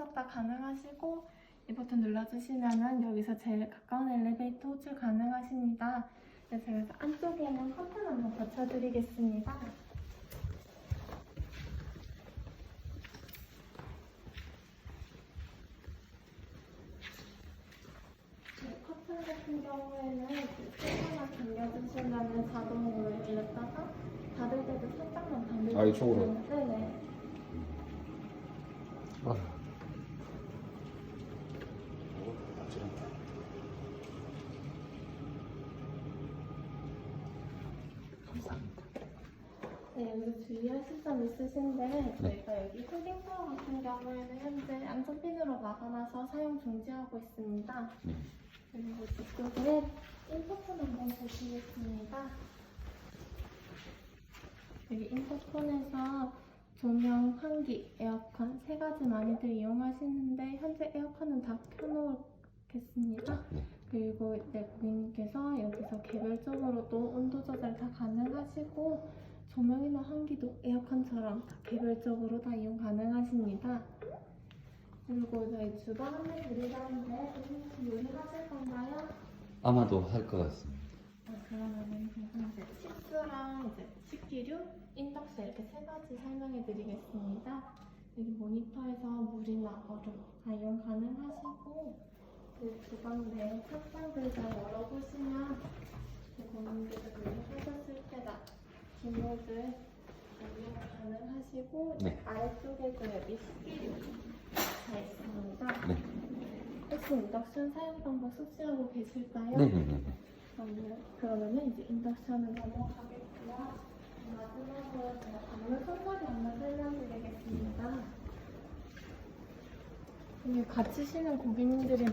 좌석 다 가능하시고 이 버튼 눌러주시면은 여기서 제일 가까운 엘리베이터 호출 가능하십니다. 네, 제가 그래서 안쪽에는 커튼 한번 받쳐드리겠습니다. 네, 커튼 같은 경우에는 조금만 당겨주시면 자동으로 열렸다가 닫을 때도 살짝만 당겨주시면 아, 이쪽으로? 네네. 아, 감사합니다. 네, 여기서 주의하실 점 있으신데 저희가 여기 홀딩터 같은 경우에는 현재 안전핀으로 막아놔서 사용 중지하고 있습니다. 네. 그리고 뒤쪽에 인터폰 한번 보시겠습니다. 여기 인터폰에서 조명, 환기, 에어컨 세 가지 많이들 이용하시는데 현재 에어컨은 다 켜놓겠습니다. 네. 그리고 이제 고객님께서 여기서 개별적으로도 온도 조절 다 가능하시고 조명이나 환기도 에어컨처럼 다 개별적으로 다 이용 가능하십니다. 그리고 저희 주방 안내 드리자는데 요리하실 건가요? 아마도 할 것 같습니다. 아, 그러면은 그냥 이제 식수랑 이제 식기류, 인덕션 이렇게 세 가지 설명해 드리겠습니다. 여기 모니터에서 물이나 얼음 다 이용 가능하시고 그 주방 내 책상들 다 열어보시면 그 고객님께서 요리하셨을 때나 이용 가능하시고 네. 아래쪽에도 여기 식기류 다 있습니다. 네. 혹시 인덕션 사용 방법 숙지하고 계실까요? 네 네 네. 그러면, 그러면은 이제 인덕션을 넘어가겠고요. 마지막으로 제가 방문 손잡이 한번 설명드리겠습니다. 여기 같이 쉬는 고객님들이